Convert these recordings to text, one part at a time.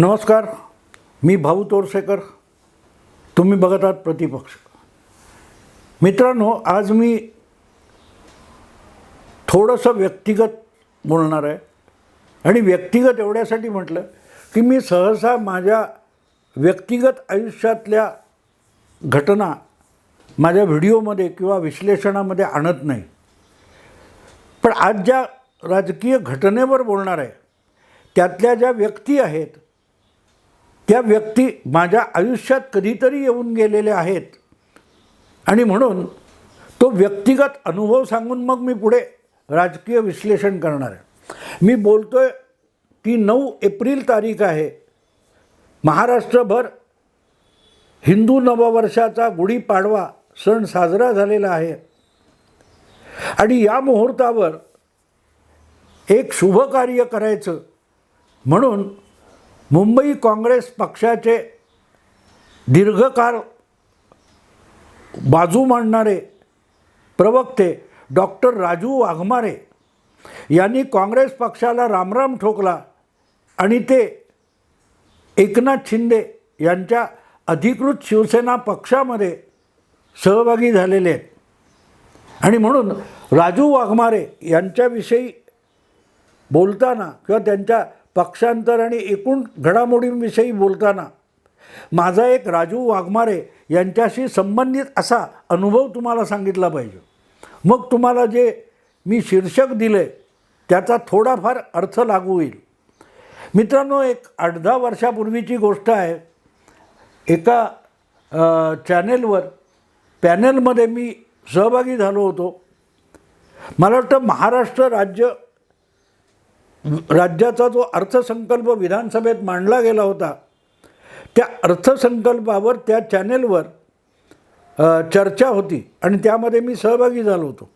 नमस्कार मी भाऊ तोरसेकर. तुम्ही बघत आहात प्रतिपक्ष. मित्रांनो आज मी थोडंसं व्यक्तिगत बोलणार आहे. आणि व्यक्तिगत एवढ्यासाठी म्हटलं की मी सहसा माझ्या व्यक्तिगत आयुष्यातल्या घटना माझ्या व्हिडिओमध्ये किंवा विश्लेषणामध्ये आणत नाही. पण आज ज्या राजकीय घटनेवर बोलणार आहे त्यातल्या ज्या व्यक्ती आहेत त्या व्यक्ती माझ्या आयुष्यात कधीतरी येऊन गेलेल्या आहेत. आणि म्हणून तो व्यक्तिगत अनुभव सांगून मग मी पुढे राजकीय विश्लेषण करणार आहे. मी बोलतो आहे ती नऊ एप्रिल तारीख आहे. महाराष्ट्रभर हिंदू नववर्षाचा गुढीपाडवा सण साजरा झालेला आहे. आणि या मुहूर्तावर एक शुभ कार्य करायचं म्हणून मुंबई काँग्रेस पक्षाचे दीर्घकाळ बाजू मांडणारे प्रवक्ते डॉक्टर राजू वाघमारे यांनी काँग्रेस पक्षाला रामराम ठोकला आणि ते एकनाथ शिंदे यांच्या अधिकृत शिवसेना पक्षामध्ये सहभागी झालेले आहेत. आणि म्हणून राजू वाघमारे यांच्याविषयी बोलताना किंवा त्यांच्या पक्षांतर आणि एकूण घडामोडींविषयी बोलताना माझा एक राजू वाघमारे यांच्याशी संबंधित असा अनुभव तुम्हाला सांगितला पाहिजे. मग तुम्हाला जे मी शीर्षक दिलं आहे त्याचा थोडाफार अर्थ लागू होईल. मित्रांनो एक आठ दहा वर्षापूर्वीची गोष्ट आहे. एका चॅनेलवर पॅनलमध्ये मी सहभागी झालो होतो. मला वाटतं महाराष्ट्र राज्य राज्याचा जो अर्थसंकल्प विधानसभेत मांडला गेला होता त्या अर्थसंकल्पावर त्या चॅनेलवर चर्चा होती आणि त्यामध्ये मी सहभागी झालो होतो.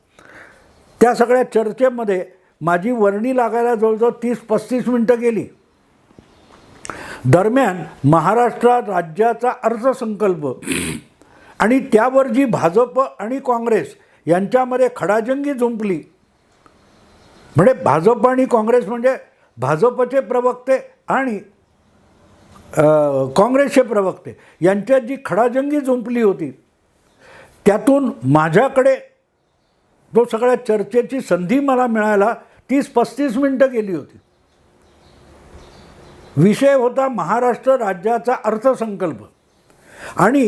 त्या सगळ्या चर्चेमध्ये माझी वर्णी लागायला जवळजवळ तीस पस्तीस मिनटं गेली. दरम्यान महाराष्ट्रात राज्याचा अर्थसंकल्प आणि त्यावर जी भाजप आणि काँग्रेस यांच्यामध्ये खडाजंगी झुंपली म्हणजे भाजप आणि काँग्रेस म्हणजे भाजपचे प्रवक्ते आणि काँग्रेसचे प्रवक्ते. यांच्यात जी खडाजंगी जुंपली होती त्यातून माझ्याकडे जो सगळ्या चर्चेची संधी मला मिळायला तीस पस्तीस मिनटं गेली होती. विषय होता महाराष्ट्र राज्याचा अर्थसंकल्प. आणि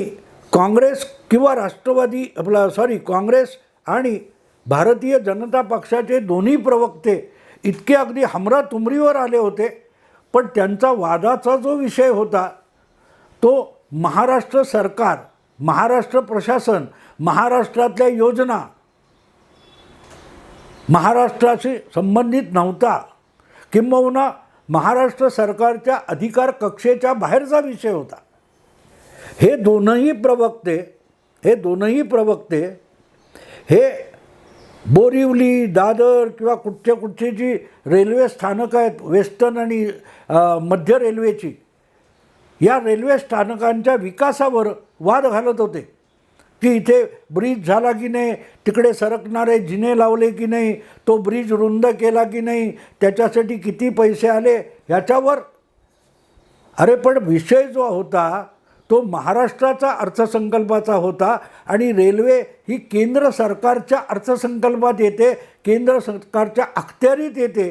काँग्रेस किंवा राष्ट्रवादी आपला सॉरी काँग्रेस आणि भारतीय जनता पक्षाचे दोन्ही प्रवक्ते इतके अगदी हमरा तुमरीवर आले होते पण त्यांचा वादाचा जो विषय होता तो महाराष्ट्र सरकार महाराष्ट्र प्रशासन महाराष्ट्रातल्या योजना महाराष्ट्राशी संबंधित नव्हता किंबहुना महाराष्ट्र सरकारच्या अधिकार कक्षेच्या बाहेरचा विषय होता. हे दोनही प्रवक्ते हे दोनही प्रवक्ते हे बोरिवली दादर किंवा कुठच्या कुठची जी रेल्वे स्थानकं आहेत वेस्टर्न आणि मध्य रेल्वेची या रेल्वे स्थानकांच्या विकासावर वाद घालत होते. की इथे ब्रिज झाला की नाही तिकडे सरकणारे जिने लावले की नाही तो ब्रिज रुंद केला की नाही त्याच्यासाठी किती पैसे आले ह्याच्यावर अरे पण विषय जो होता तो महाराष्ट्राचा अर्थसंकल्पाचा होता आणि रेल्वे ही केंद्र सरकारच्या अर्थसंकल्पात येते केंद्र सरकारच्या अखत्यारीत येते.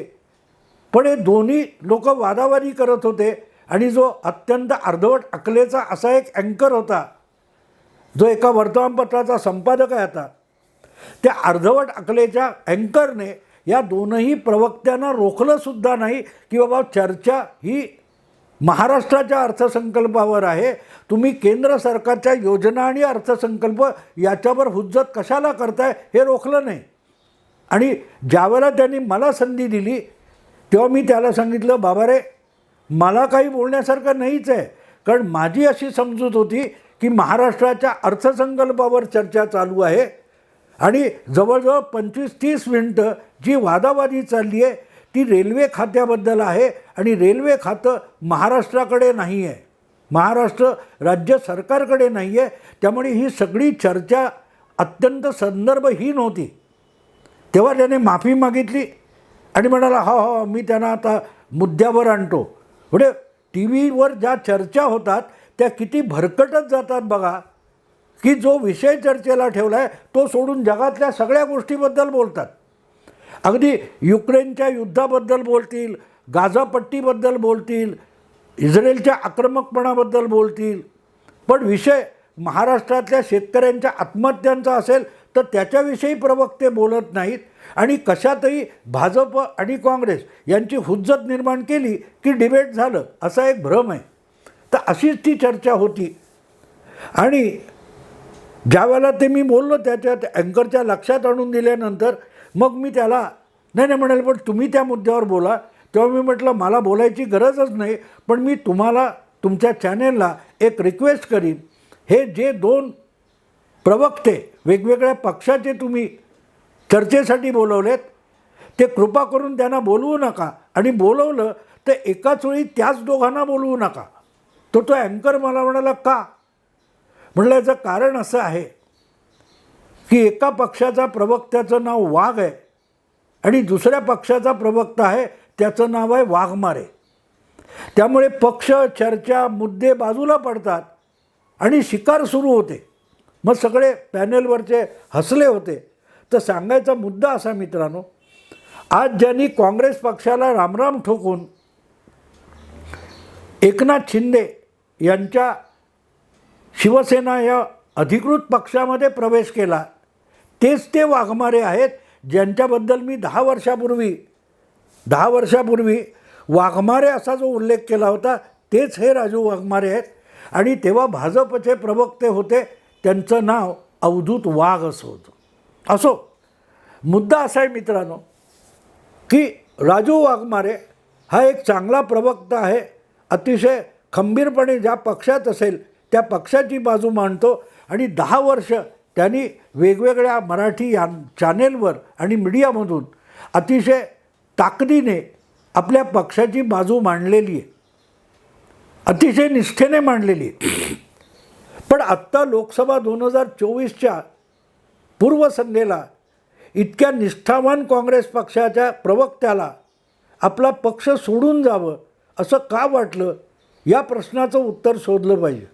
पण हे दोन्ही लोक वादावादी करत होते आणि जो अत्यंत अर्धवट अकलेचा असा एक अँकर होता जो एका वर्तमानपत्राचा संपादक आहे आता त्या अर्धवट अकलेच्या अँकरने या दोनही प्रवक्त्यांना रोखलंसुद्धा नाही की बाबा चर्चा ही महाराष्ट्राच्या अर्थसंकल्पावर आहे. तुम्ही केंद्र सरकारच्या योजना आणि अर्थसंकल्प याच्यावर हुज्जत कशाला करताय हे रोखलं नाही. आणि ज्यावेळेला त्यांनी मला संधी दिली तेव्हा मी त्याला सांगितलं बाबा रे मला काही बोलण्यासारखं नाहीच आहे. कारण माझी अशी समजूत होती की महाराष्ट्राच्या अर्थसंकल्पावर चर्चा चालू आहे. आणि जवळजवळ पंचवीस तीस मिनटं जी वादावादी चालली आहे ती रेल्वे खात्याबद्दल आहे आणि रेल्वे खातं महाराष्ट्राकडे नाही आहे महाराष्ट्र राज्य सरकारकडे नाही आहे त्यामुळे ही सगळी चर्चा अत्यंत संदर्भहीन होती. तेव्हा त्याने माफी मागितली आणि म्हणाला हो हो मी त्यांना आता मुद्द्यावर आणतो. म्हणजे टी व्हीवर ज्या चर्चा होतात त्या किती भरकटत जातात बघा. की जो विषय चर्चेला ठेवला आहे तो सोडून जगातल्या सगळ्या गोष्टीबद्दल बोलतात. अगदी युक्रेनच्या युद्धाबद्दल बोलतील गाझापट्टीबद्दल बोलतील इस्रायलच्या आक्रमकपणाबद्दल बोलतील. पण विषय महाराष्ट्रातल्या शेतकऱ्यांच्या आत्महत्यांचा असेल तर त्याच्याविषयी प्रवक्ते बोलत नाहीत. आणि कशातही भाजप आणि काँग्रेस यांची हुज्जत निर्माण केली की डिबेट झालं असा एक भ्रम आहे. तर अशीच ती चर्चा होती. आणि ज्यावेळेला ते मी बोललो त्याच्या अँकरच्या लक्षात आणून दिल्यानंतर मग मी त्याला नाही नाही म्हणाल पण तुम्ही त्या मुद्द्यावर बोला. तेव्हा मी म्हटलं मला बोलायची गरजच नाही पण मी तुम्हाला तुमच्या चॅनेलला एक रिक्वेस्ट करीन. हे जे दोन प्रवक्ते वेगवेगळ्या पक्षाचे तुम्ही चर्चेसाठी बोलवलेत ते कृपा करून त्यांना बोलवू नका. आणि बोलवलं तर एकाच वेळी त्याच दोघांना बोलवू नका. तो तो अँकर मला म्हणाला का? म्हटलं याचं कारण असं आहे की एका पक्षाचा प्रवक्त्याचं नाव वाघ आहे आणि दुसऱ्या पक्षाचा प्रवक्ता आहे त्याचं नाव आहे वाघमारे. त्यामुळे पक्ष चर्चा मुद्दे बाजूला पडतात आणि शिकार सुरू होते. मग सगळे पॅनेलवरचे हसले होते. तर सांगायचा मुद्दा असा मित्रांनो आज ज्यांनी काँग्रेस पक्षाला रामराम ठोकून एकनाथ शिंदे यांच्या शिवसेना या अधिकृत पक्षामध्ये प्रवेश केला तेच ते वाघमारे आहेत ज्यांच्याबद्दल मी दहा वर्षापूर्वी दहा वर्षापूर्वी वाघमारे असा जो उल्लेख केला होता तेच हे राजू वाघमारे आहेत. आणि तेव्हा भाजपचे प्रवक्ते होते त्यांचं नाव अवधूत वाघ असं होतं. असो मुद्दा असा आहे मित्रांनो की राजू वाघमारे हा एक चांगला प्रवक्ता आहे अतिशय खंबीरपणे ज्या पक्षात असेल त्या पक्षाची बाजू मांडतो आणि दहा वर्ष त्यांनी वेगवेगळ्या मराठी या चॅनेलवर आणि मीडियामधून अतिशय ताकदीने आपल्या पक्षाची बाजू मांडलेली आहे. अतिशय निष्ठेने मांडलेली आहे. पण आत्ता लोकसभा दोन हजार चोवीसच्या पूर्वसंध्येला इतक्या निष्ठावान काँग्रेस पक्षाच्या प्रवक्त्याला आपला पक्ष सोडून जावं असं का वाटलं या प्रश्नाचं उत्तर शोधलं पाहिजे.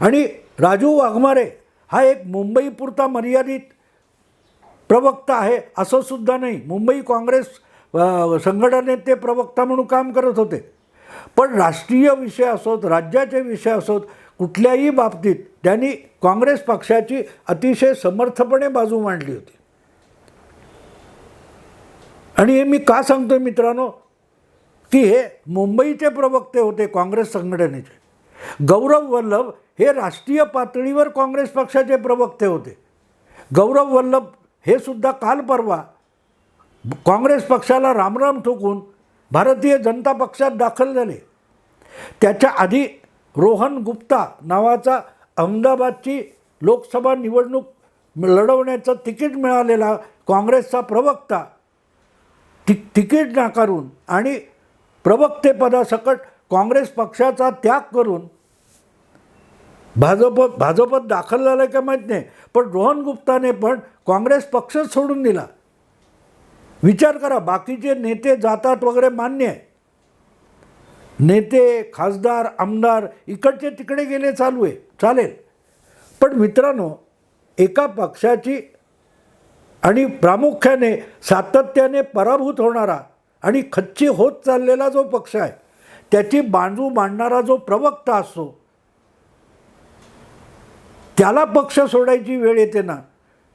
आणि राजू वाघमारे हा एक मुंबईपुरता मर्यादित प्रवक्ता आहे असं सुद्धा नाही. मुंबई काँग्रेस संघटनेत ते प्रवक्ता म्हणून काम करत होते. पण राष्ट्रीय विषय असोत राज्याचे विषय असोत कुठल्याही बाबतीत त्यांनी काँग्रेस पक्षाची अतिशय समर्थपणे बाजू मांडली होती. आणि हे मी का सांगतो मित्रांनो? की हे मुंबईचे प्रवक्ते होते काँग्रेस संघटनेचे. गौरव वल्लभ हे राष्ट्रीय पातळीवर काँग्रेस पक्षाचे प्रवक्ते होते. गौरव वल्लभ हे सुद्धा काल परवा काँग्रेस पक्षाला रामराम ठोकून भारतीय जनता पक्षात दाखल झाले. त्याच्या आधी रोहन गुप्ता नावाचा अहमदाबादची लोकसभा निवडणूक लढवण्याचं तिकीट मिळालेला काँग्रेसचा प्रवक्ता ति तिकीट नाकारून आणि प्रवक्तेपदासकट काँग्रेस पक्षाचा त्याग करून भाजप भाजपत दाखल झालं का माहीत नाही पण रोहन गुप्ताने पण काँग्रेस पक्षच सोडून दिला. विचार करा बाकीचे नेते जातात वगैरे मान्य आहे. नेते खासदार आमदार इकडचे तिकडे गेले चालू आहे चालेल. पण मित्रांनो एका पक्षाची आणि प्रामुख्याने सातत्याने पराभूत होणारा आणि खच्ची होत चाललेला जो पक्ष आहे त्याची बांधू मांडणारा जो प्रवक्ता असतो त्याला पक्ष सोडायची वेळ येते ना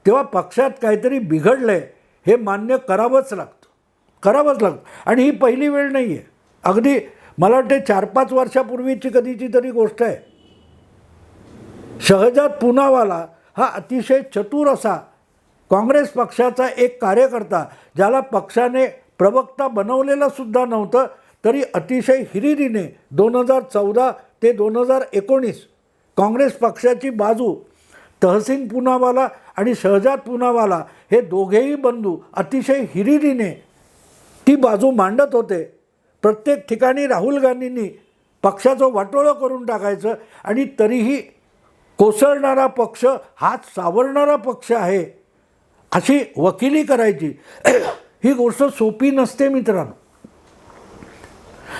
तेव्हा पक्षात काहीतरी बिघडलं आहे हे मान्य करावंच लागतं. करावंच लागतं. आणि ही पहिली वेळ नाही आहे अगदी मला वाटते चार पाच वर्षापूर्वीची कधीची तरी गोष्ट आहे. शहजाद पुनावाला हा अतिशय चतुर असा काँग्रेस पक्षाचा एक कार्यकर्ता ज्याला पक्षाने प्रवक्ता बनवलेलं सुद्धा नव्हतं तरी अतिशय हिरिरीने दोन हजार चौदा ते दोन हजार एकोणीस काँग्रेस पक्षाची बाजू तहसीन पुनावाला आणि शहजाद पुनावाला हे दोघेही बंधू अतिशय हिरिरीने ती बाजू मांडत होते. प्रत्येक ठिकाणी राहुल गांधींनी पक्षाचं वाटोळं करून टाकायचं आणि तरीही कोसळणारा पक्ष हात सावरणारा पक्ष आहे अशी वकिली करायची. ही गोष्ट सोपी नसते मित्रांनो.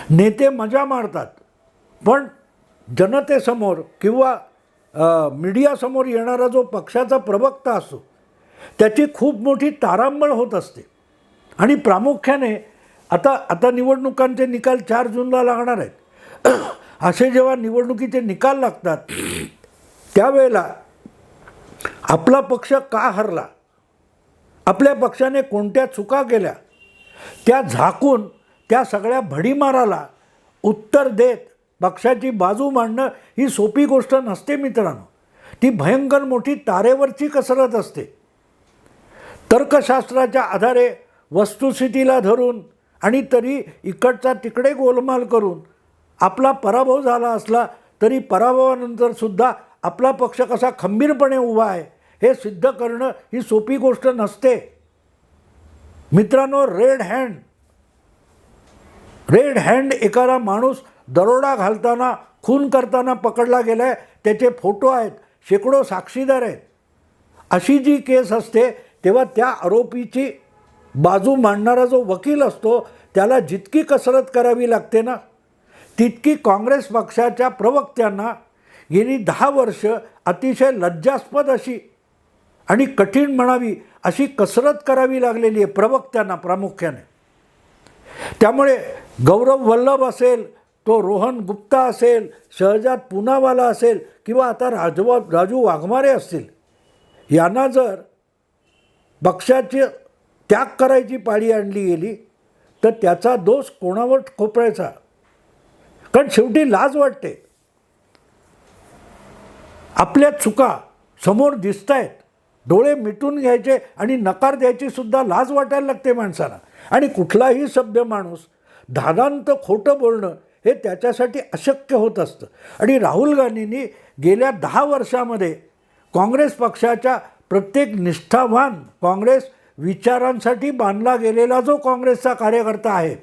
नेते मजा मारतात. पण जनतेसमोर किंवा मीडियासमोर येणारा जो पक्षाचा प्रवक्ता असतो त्याची खूप मोठी तारांबळ होत असते. आणि प्रामुख्याने आता आता निवडणुकांचे निकाल चार जूनला लागणार आहेत. असे जेव्हा निवडणुकीचे निकाल लागतात त्यावेळेला आपला पक्ष का हरला आपल्या पक्षाने कोणत्या चुका केल्या त्या झाकून त्या सगळ्या भडीमाराला उत्तर देत पक्षाची बाजू मांडणं ही सोपी गोष्ट नसते मित्रांनो. ती भयंकर मोठी तारेवरची कसरत असते. तर्कशास्त्राच्या आधारे वस्तुस्थितीला धरून आणि तरी इकडचा तिकडे गोलमाल करून आपला पराभव झाला असला तरी पराभवानंतर सुद्धा आपला पक्ष कसा खंबीरपणे उभा आहे हे सिद्ध करणं ही सोपी गोष्ट नसते. मित्रांनो रेड हँड रेड हँड एखादा माणूस दरोडा घालताना खून करताना पकडला गेला आहे त्याचे फोटो आहेत शेकडो साक्षीदार आहेत. अशी जी केस असते तेव्हा त्या आरोपीची बाजू मांडणारा जो वकील असतो त्याला जितकी कसरत करावी लागते ना तितकी काँग्रेस पक्षाच्या प्रवक्त्यांना गेली दहा वर्ष अतिशय लज्जास्पद अशी आणि कठीण म्हणावी अशी कसरत करावी लागलेली आहे प्रवक्त्यांना प्रामुख्याने. त्यामुळे गौरव वल्लभ असेल तो रोहन गुप्ता असेल शहजाद पुनावाला असेल किंवा आता राजवा राजू वाघमारे असतील यांना जर पक्षाची त्याग करायची पाळी आणली गेली तर त्याचा दोष कोणावर खोपरायचा कारण शेवटी लाज वाटते. आपल्या चुका समोर दिसत आहेत डोळे मिटून घ्यायचे आणि नकार द्यायची सुद्धा लाज वाटायला लागते माणसाला. आणि कुठलाही सभ्य माणूस धादांत खोटं बोलणं हे त्याच्यासाठी अशक्य होत असतं. आणि राहुल गांधींनी गेल्या दहा वर्षामध्ये काँग्रेस पक्षाच्या प्रत्येक निष्ठावान काँग्रेस विचारांसाठी बांधला गेलेला जो काँग्रेसचा कार्यकर्ता आहे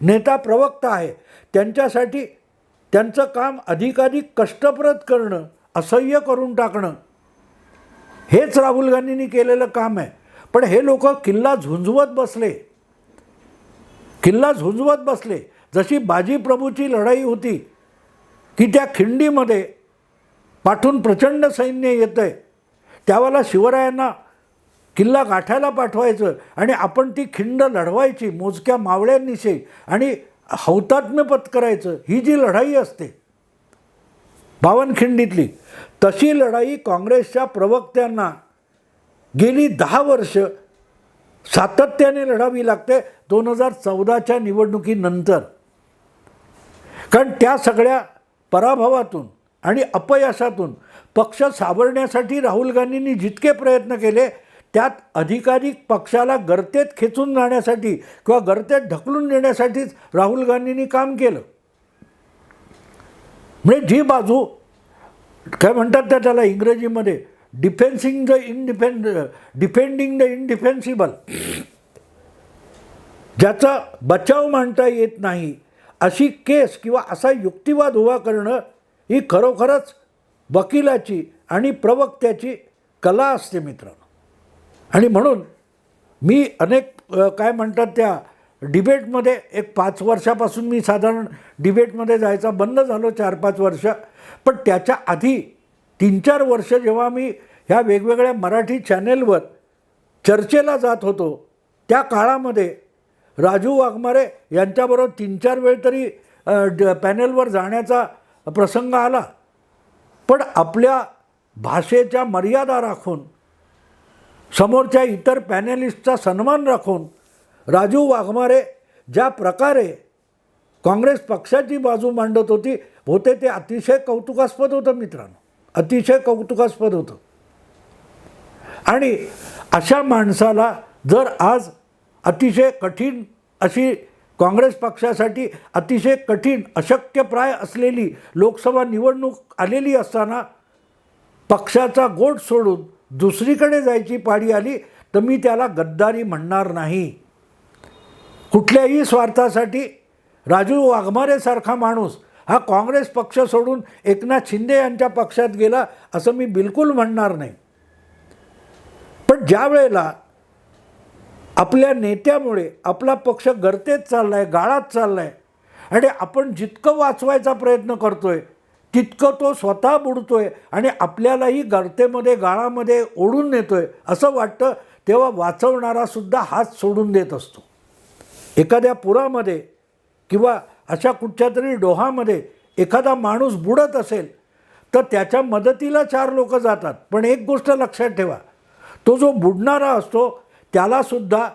नेता प्रवक्ता आहे त्यांच्यासाठी त्यांचं काम अधिकाधिक कष्टप्रद करणं असह्य करून टाकणं हेच राहुल गांधींनी केलेलं काम आहे. पण हे लोक किल्ला झुंजवत बसले. किल्ला झुंजवत बसले. जशी बाजीप्रभूची लढाई होती की त्या खिंडीमध्ये पाठून प्रचंड सैन्य येतं आहे त्यावेळेला शिवरायांना किल्ला गाठायला पाठवायचं आणि आपण ती खिंड लढवायची मोजक्या मावळ्यांनिशी आणि हौतात्म्य पत्करायचं ही जी लढाई असते बावनखिंडीतली तशी लढाई काँग्रेसच्या प्रवक्त्यांना गेली दहा वर्ष सातत्याने लढावी लागते दोन हजार चौदाच्या निवडणुकीनंतर. कारण त्या सगळ्या पराभवातून आणि अपयशातून पक्ष सावरण्यासाठी राहुल गांधींनी जितके प्रयत्न केले त्यात अधिकाधिक पक्षाला गर्तेत खेचून जाण्यासाठी किंवा गर्तेत ढकलून नेण्यासाठीच राहुल गांधींनी काम केलं. म्हणजे जी बाजू काय म्हणतात त्या त्याला इंग्रजीमध्ये defensing the indefend defending the indefensible ज्याचा बचाव मांडता येत नाही अशी केस किंवा असा युक्तिवाद उभा करणं ही खरोखरच वकिलाची आणि प्रवक्त्याची कला असते मित्रांनो. आणि म्हणून मी अनेक काय म्हणतात त्या डिबेटमध्ये एक पाच वर्षापासून मी साधारण डिबेटमध्ये जायचा बंद झालो चार पाच वर्ष पण त्याच्या आधी तीन चार वर्ष जेव्हा मी ह्या वेगवेगळ्या मराठी चॅनेलवर चर्चेला जात होतो त्या काळामध्ये राजू वाघमारे यांच्याबरोबर तीन चार वेळ तरी ड- पॅनेलवर जाण्याचा प्रसंग आला. पण आपल्या भाषेच्या मर्यादा राखून समोरच्या इतर पॅनलिस्टचा सन्मान राखून राजू वाघमारे ज्या प्रकारे काँग्रेस पक्षाची बाजू मांडत होती होते ते अतिशय कौतुकास्पद होतं मित्रांनो. अतिशय कौतुकास्पद होतं. आणि अशा माणसाला जर आज अतिशय कठीण अशी काँग्रेस पक्षासाठी अतिशय कठीण अशक्यप्राय असलेली लोकसभा निवडणूक आलेली असताना पक्षाचा गोट सोडून दुसरीकडे जायची पाळी आली तर मी त्याला गद्दारी म्हणणार नाही. कुठल्याही स्वार्थासाठी राजू वाघमारेसारखा माणूस हा काँग्रेस पक्ष सोडून एकनाथ शिंदे यांच्या पक्षात गेला असं मी बिलकुल म्हणणार नाही. पण ज्या वेळेला आपल्या नेत्यामुळे आपला पक्ष गर्तेत चालला आहे गाळात चालला आहे आणि आपण जितकं वाचवायचा प्रयत्न करतोय तितकं तो स्वतः बुडतोय आणि आपल्यालाही गर्तेमध्ये गाळामध्ये ओढून नेतोय असं वाटतं तेव्हा वाचवणारासुद्धा हात सोडून देत असतो. एखाद्या पुरामध्ये किंवा अशा कुठच्या तरी डोहामध्ये एखादा माणूस बुडत असेल तर त्याच्या मदतीला चार लोक जातात. पण एक गोष्ट लक्षात ठेवा तो जो बुडणारा असतो त्यालासुद्धा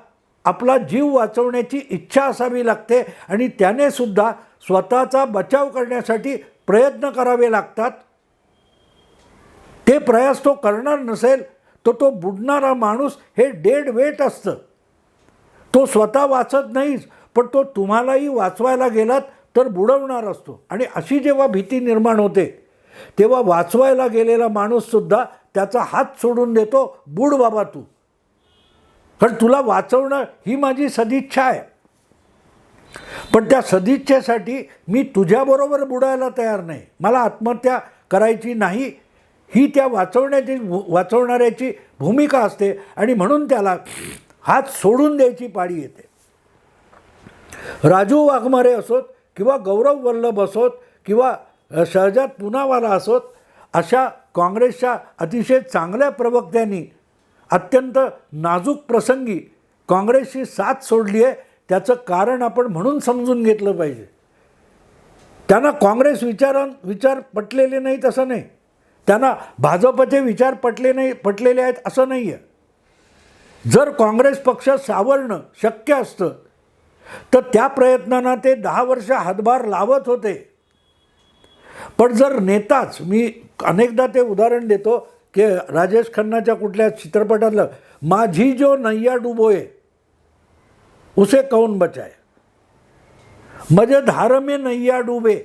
आपला जीव वाचवण्याची इच्छा असावी लागते आणि त्यानेसुद्धा स्वतःचा बचाव करण्यासाठी प्रयत्न करावे लागतात. ते प्रयास तो करणार नसेल तर तो बुडणारा माणूस हे डेड वेट असतं. तो स्वतः वाचत नाहीच पण तो तुम्हालाही वाचवायला गेलात तर बुडवणार असतो. आणि अशी जेव्हा भीती निर्माण होते तेव्हा वाचवायला गेलेला माणूससुद्धा त्याचा हात सोडून देतो बुड बाबा तू. कारण तुला वाचवणं ही माझी सदिच्छा आहे. पण त्या सदिच्छेसाठी मी तुझ्याबरोबर बुडायला तयार नाही. मला आत्महत्या करायची नाही. ही त्या वाचवण्याची वाचवणाऱ्याची भूमिका असते आणि म्हणून त्याला हात सोडून द्यायची पाळी येते. राजू वाघमारे असोत किंवा गौरव वल्लभ असोत किंवा शहजाद पुनावाला असोत अशा काँग्रेसच्या अतिशय चांगल्या प्रवक्त्यांनी अत्यंत नाजूक प्रसंगी काँग्रेसची साथ सोडली आहे. त्याचं कारण आपण म्हणून समजून घेतलं पाहिजे. त्यांना काँग्रेस विचारां विचार पटलेले नाहीत असं नाही. त्यांना भाजपचे विचार पटले नाही पटलेले आहेत असं नाही आहे जर काँग्रेस पक्ष सावरणं शक्य असतं तर त्या प्रयत्नांना ते दहा वर्ष हातभार लावत होते. पण जर नेताच मी अनेकदा ते उदाहरण देतो की राजेश खन्नाच्या कुठल्या चित्रपटातलं माझी जो नैया डुबोये उसे कौन बचाय म्हणजे धारमे नैया डुबे.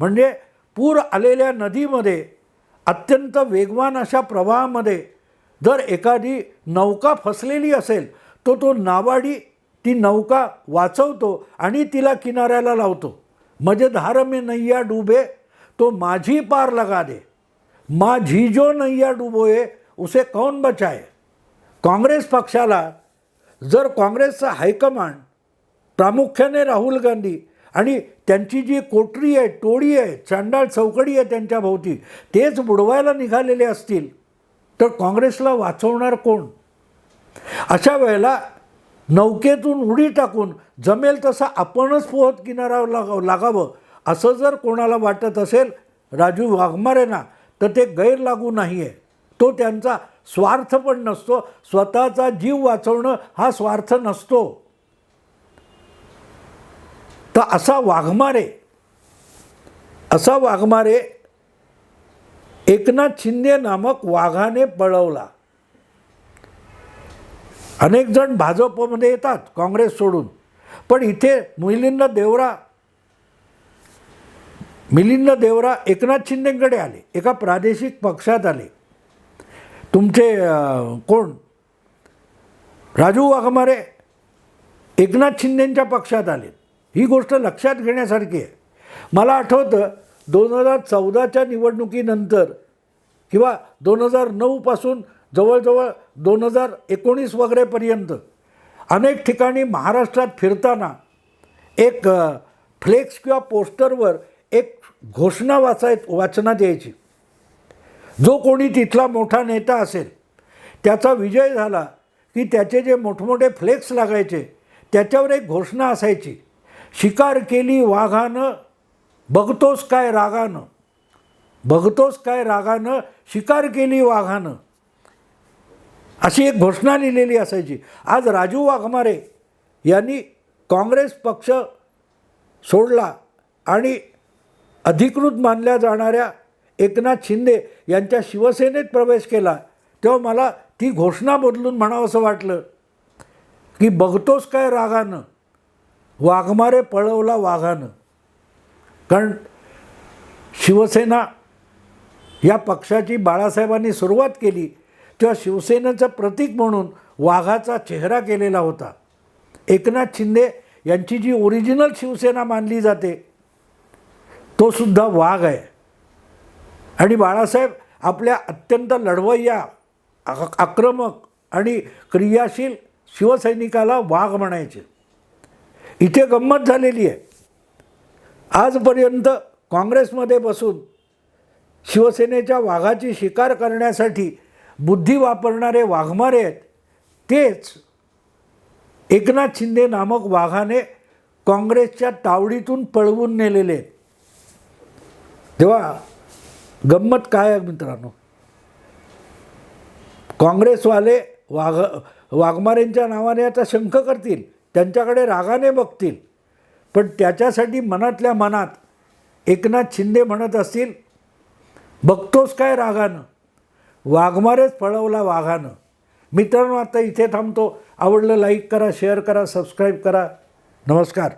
म्हणजे पूर आलेल्या नदीमध्ये अत्यंत वेगवान अशा प्रवाहामध्ये जर एखादी नौका फसलेली असेल तो तो नावाडी ती नौका वाचवतो आणि तिला किनाऱ्याला लावतो. म्हणजे धार मी नैया डुबे तो माझी पार लगा दे. माझी जो नैया डुबोये उसे कौन बचाए काँग्रेस पक्षाला जर काँग्रेसचा हायकमांड प्रामुख्याने राहुल गांधी आणि त्यांची जी कोटरी आहे टोळी आहे चांडाळ चौकडी आहे त्यांच्या भोवती तेच बुडवायला निघालेले असतील तर काँग्रेसला वाचवणार कोण? अशा वेळेला नौकेतून उडी टाकून जमेल तसा आपणच पोहत किनारा लाग लागावं. असं जर कोणाला वाटत असेल राजू वाघमारेंना तर ते गैर लागू नाही आहे तो त्यांचा स्वार्थ पण नसतो. स्वतःचा जीव वाचवणं हा स्वार्थ नसतो. तर असा वाघमारे असा वाघमारे एकनाथ शिंदे नामक वाघाने पळवला. अनेक जण भाजपमध्ये येतात काँग्रेस सोडून. पण इथे मिलिंद देवरा मिलिंद देवरा एकनाथ शिंदेकडे आले एका प्रादेशिक पक्षात आले. तुमचे कोण? राजू वाघमारे एकनाथ शिंदेंच्या पक्षात आले. ही गोष्ट लक्षात घेण्यासारखी आहे. मला आठवतं दोन हजार चौदाच्या निवडणुकीनंतर किंवा दोन हजार नऊपासून जवळजवळ दोन हजार एकोणीस वगैरेपर्यंत अनेक ठिकाणी महाराष्ट्रात फिरताना एक फ्लेक्स किंवा पोस्टरवर एक घोषणा वाचाय वाचनात यायची जो कोणी तिथला मोठा नेता असेल त्याचा विजय झाला की त्याचे जे मोठमोठे फ्लेक्स लागायचे त्याच्यावर एक घोषणा असायची. शिकार केली वाघानं बघतोस काय रागानं. बघतोस काय रागानं शिकार केली वाघानं. अशी एक घोषणा लिहिलेली असायची. आज राजू वाघमारे यांनी काँग्रेस पक्ष सोडला आणि अधिकृत मानल्या जाणाऱ्या एकनाथ शिंदे यांच्या शिवसेनेत प्रवेश केला तेव्हा मला ती घोषणा बदलून म्हणावंसं वाटलं की बघतोस काय रागानं? वाघमारे पळवला वाघानं. कारण शिवसेना या पक्षाची बाळासाहेबांनी सुरुवात केली. किंवा शिवसेनेचं प्रतीक म्हणून वाघाचा चेहरा केलेला होता. एकनाथ शिंदे यांची जी ओरिजिनल शिवसेना मानली जाते तो सुद्धा वाघ आहे. आणि बाळासाहेब आपल्या अत्यंत लढवय्या आक्रमक आणि क्रियाशील शिवसैनिकाला वाघ म्हणायचे. इथे गंमत झालेली आहे. आजपर्यंत काँग्रेसमध्ये बसून शिवसेनेच्या वाघाची शिकार करण्यासाठी बुद्धी वापरणारे वाघमारे आहेत. तेच एकनाथ शिंदे नामक वाघाने काँग्रेसच्या तावडीतून पळवून नेलेले आहेत. तेव्हा गंमत काय आहे मित्रांनो? काँग्रेसवाले वाघ वाघमारेंच्या नावाने आता शंख करतील त्यांच्याकडे रागाने बघतील. पण त्याच्यासाठी मनातल्या मनात एकनाथ शिंदे म्हणत असतील बघतोस काय रागानं? वाघमारेच पळवला वाघानं. मित्रांनो आता इथे थांबतो. आवडलं लाईक करा शेअर करा सबस्क्राईब करा. नमस्कार.